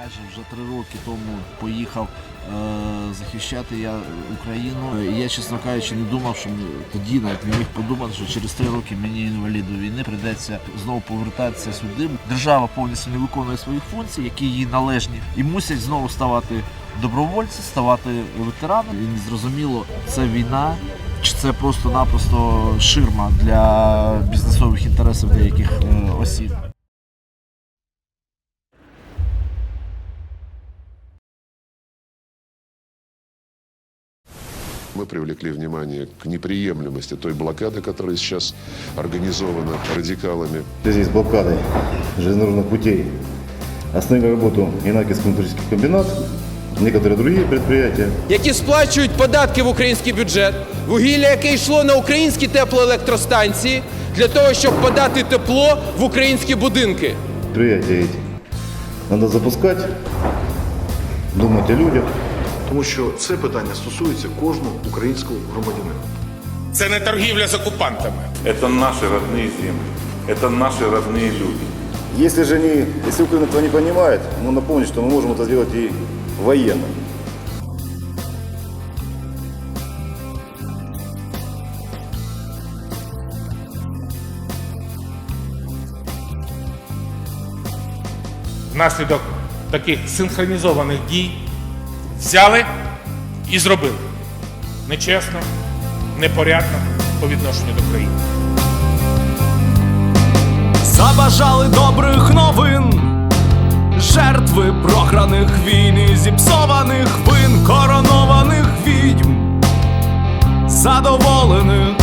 Майже вже три роки тому поїхав е, захищати я Україну. Я, чесно кажучи, не думав, що тоді навіть не міг подумати, що через три роки мені інваліду війни прийдеться знову повертатися сюди. Держава повністю не виконує своїх функцій, які їй належні, і мусять знову ставати добровольці, ставати ветеранами. І незрозуміло, це війна. Чи це просто-напросто ширма для бізнесових інтересів деяких е, осіб? Мы привлекли внимание к неприемлемости той блокады, которая сейчас организована радикалами. В связи с блокадой железнодорожных путей остановили работу Инакиевский металлургический комбинат, некоторые другие предприятия. які сплачують податки в український бюджет, вугілля, яке йшло на українські теплоелектростанції для того, щоб подати тепло в українські будинки. Предприятия эти надо запускать, думать о людях. тому що це питання стосується кожного українського громадянина. Це не торгівля з окупантами. Это наши родные земли, это наши родные люди. Если же они, если Украина этого не понимает, ну напомнить, что мы можем это сделать и военно. Внаслідок таких синхронізованих дій взяли і зробили нечесно, непорядно по відношенню до країни. Забажали добрих новин, жертви програних війн і зіпсованих вин, коронованих відьм, задоволених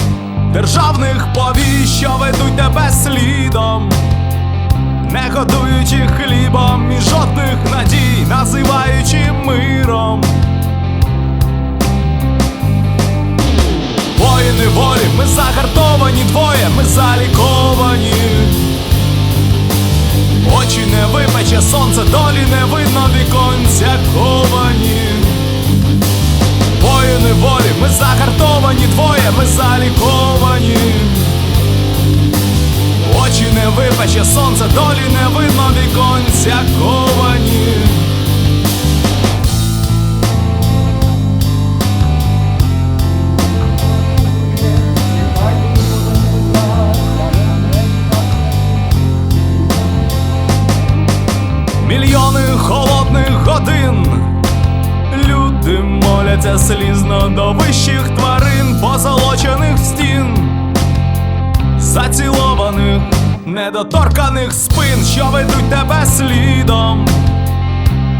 державних повій, що ведуть тебе слідом, не годуючи хлібом і жодних надій, називаючи миром. Воїни волі, ми загартовані двоє, ми заліковані. Очі не випече, сонце долі не видно, віконця ковані. Воїни волі, ми загартовані двоє, ми заліковані. Випече, сонце долі не видно, віконця ковані. Мільйони холодних годин. Люди моляться слізно до вищих тварин, позолочених недоторканих спин, що ведуть тебе слідом,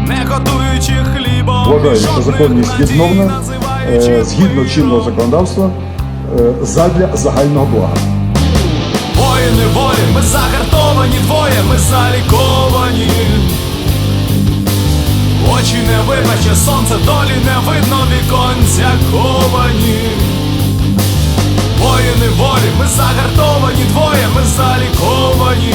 не готуючи хлібом. Вважаю, що називаючи е, згідно чинного законодавства е, задля загального блага. Воїни волі, ми загартовані двоє, ми заліковані. Очі не вибаче, сонце долі не видно, віконця ковані. Воїни волі, ми загартовані двоє, ми заліковані.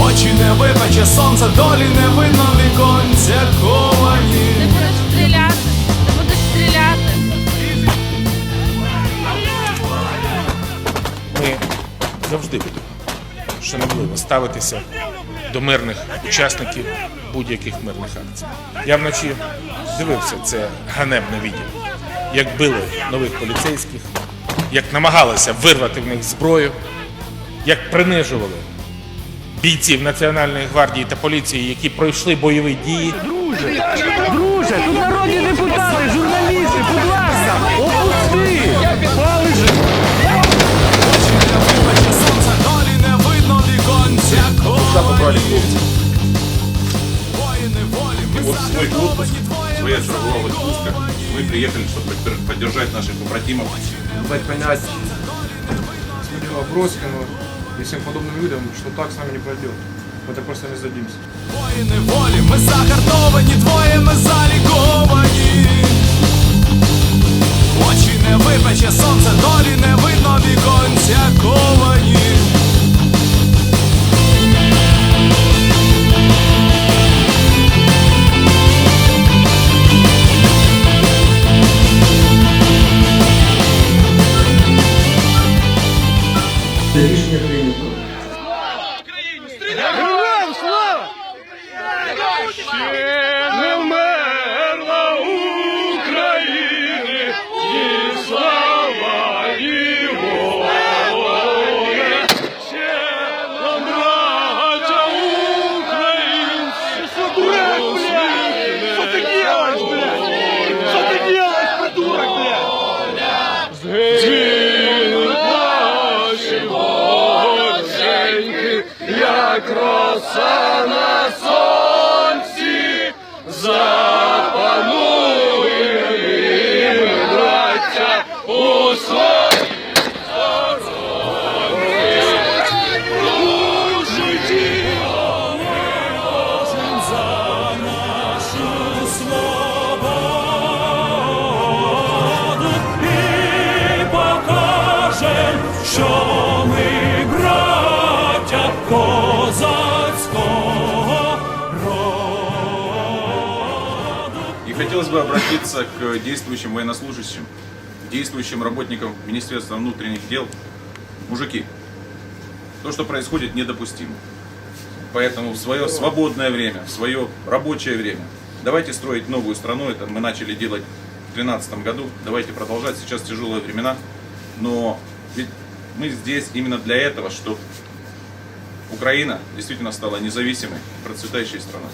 Очі не вибаче, сонце долі не видно, віконця ковані. Ти будеш стріляти, ти будеш стріляти. Ми завжди будемо шанобливо ставитися до мирних учасників будь-яких мирних акцій. Я вночі дивився це ганебне відео, як били нових поліцейських, як намагалися вирвати в них зброю, як принижували бійців Національної гвардії та поліції, які пройшли бойові дії. Друже, тут народні депутати, журналісти, будь ласка, опусти! Віконця. Воїни волі, ми Вот свой отпуск, загартовані двоє, своя ми черговая отпуска. Мы приехали, чтобы поддер- поддержать наших побратимов. дать понять справедливо Броскину и всем подобным людям, что так с нами не пройдет. Мы так просто не сдадимся. Воїни волі, ми загартовані двоє, ми заліковані. Очі не випече, сонце долі не видно, Покажем, хотелось бы обратиться к действующим военнослужащим, действующим работникам Министерства внутренних дел. Мужики, то, что происходит, недопустимо. Поэтому в свое свободное время, в свое рабочее время давайте строить новую страну. Это мы начали делать в 2013 году. Давайте продолжать. Сейчас тяжелые времена. Но ведь мы здесь именно для этого, чтобы Украина действительно стала независимой, процветающей страной.